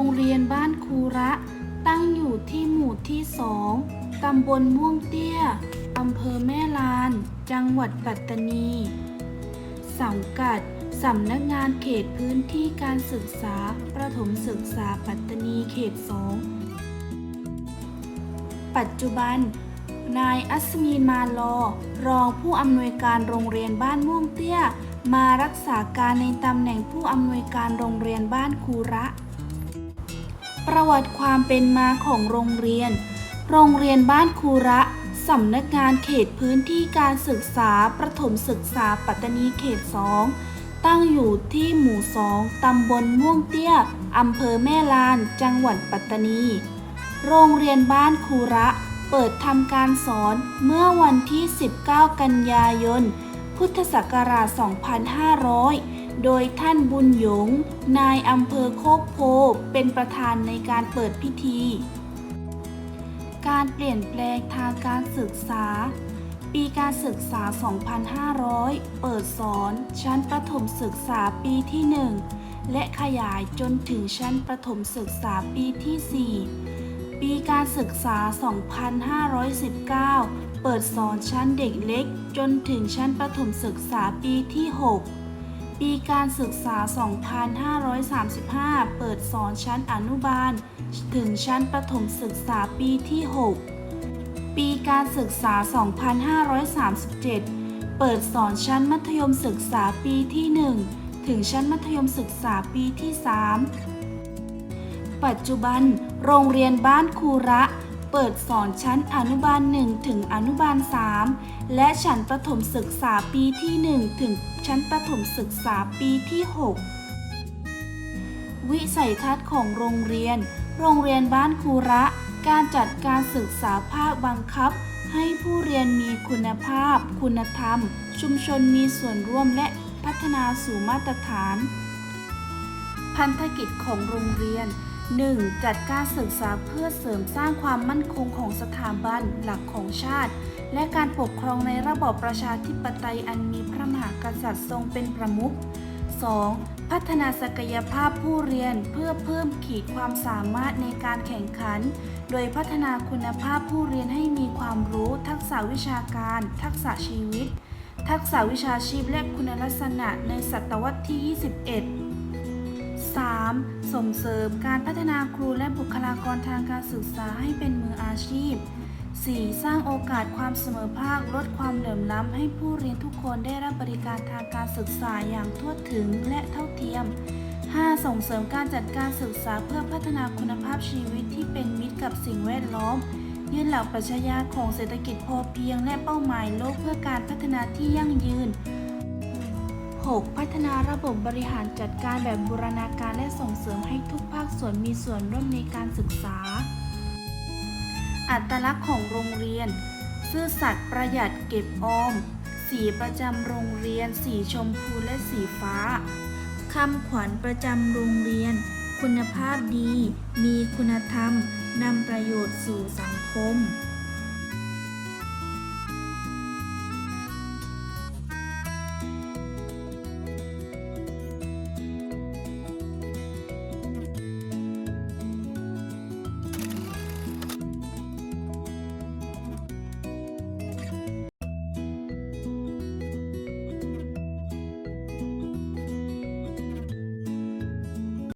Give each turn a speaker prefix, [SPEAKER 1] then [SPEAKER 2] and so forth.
[SPEAKER 1] โรงเรียนบ้านคูระ ตั้งอยู่ที่หมู่ที่สองตำบลม่วงเตี้ย อำเภอแม่ลาน จังหวัดปัตตานี สังกัด สำนักงานเขตพื้นที่การศึกษา ประถมศึกษาปัตตานีเขตสอง ปัจจุบัน นายอัศมีนมาลอ รองผู้อำนวยการโรงเรียนบ้านม่วงเตี้ย มารักษาการในตำแหน่งผู้อำนวยการโรงเรียนบ้านคูระ ประวัติความเป็นมาของโรงเรียน โรงเรียนบ้านคูระสำนักงานเขตพื้นที่การศึกษาประถมศึกษาปัตตานีเขต 2 ตั้งอยู่ที่หมู่2ตำบลม่วงเตี้ยอำเภอแม่ลาน จังหวัดปัตตานี โรงเรียนบ้านคูระเปิดทำการสอนเมื่อวันที่ 19 กันยายน พุทธศักราช 2500 โดยท่านบุญหยง นายอำเภอโคกโพเป็นประธานในการเปิดพิธี การเปลี่ยนแปลงทางการศึกษา ปีการศึกษา 2500 เปิดสอนชั้นประถมศึกษาปีที่ 1 และขยายจนถึงชั้นประถมศึกษาปีที่ 4 ปีการศึกษา 2519 เปิดสอนชั้นเด็กเล็กจนถึงชั้นประถมศึกษาปีที่ 6 ปีการศึกษา 2535 เปิดสอนชั้นอนุบาล ถึงชั้นประถมศึกษาปีที่ 6 ปีการศึกษา 2537 เปิดสอนชั้นมัธยมศึกษาปีที่ 1 ถึงชั้นมัธยมศึกษาปีที่ 3 ปัจจุบัน โรงเรียนบ้านคูระ เปิดสอนชั้นอนุบาล 1 ถึงอนุบาล 3 และชั้นประถมศึกษาปีที่ 1 ถึงชั้นประถมศึกษาปีที่ 6 วิสัยทัศน์ของโรงเรียน โรงเรียนบ้านคูระ การจัดการศึกษาภาคบังคับ ให้ผู้เรียนมีคุณภาพ คุณธรรม ชุมชนมีส่วนร่วมและพัฒนาสู่มาตรฐาน พันธกิจของโรงเรียน 1. จัดการศึกษาเพื่อเสริมสร้างความมั่นคงของสถาบันหลักของชาติ และการปกครองในระบอบประชาธิปไตยอันมีพระมหากษัตริย์ทรงเป็นประมุข 2. พัฒนาศักยภาพผู้เรียนเพื่อเพิ่มขีดความสามารถในการแข่งขัน โดยพัฒนาคุณภาพผู้เรียนให้มีความรู้ ทักษะวิชาการ ทักษะชีวิต ทักษะวิชาชีพและคุณลักษณะในศตวรรษที่ 21 3. ส่งเสริมการพัฒนาครูและบุคลากรทางการศึกษาให้เป็นมืออาชีพ 4. สร้างโอกาสความเสมอภาค ลดความเหลื่อมล้ำ ให้ผู้เรียนทุกคนได้รับบริการทางการศึกษาอย่างทั่วถึงและเท่าเทียม 5. ส่งเสริมการจัดการศึกษาเพื่อพัฒนาคุณภาพชีวิตที่เป็นมิตรกับสิ่งแวดล้อมยื่นหลักปรัชญาของเศรษฐกิจพอเพียงและเป้าหมายโลกเพื่อการพัฒนาที่ยั่งยืน 6. พัฒนาระบบบริหารจัดการแบบบูรณาการและส่งเสริมให้ทุกภาคส่วนมีส่วนร่วมในการศึกษา อัตลักษณ์ของโรงเรียน ซื่อสัตย์ประหยัดเก็บออม สีประจำโรงเรียน สีชมพูและสีฟ้าคำขวัญประจำโรงเรียน คุณภาพดี มีคุณธรรมนำประโยชน์สู่สังคม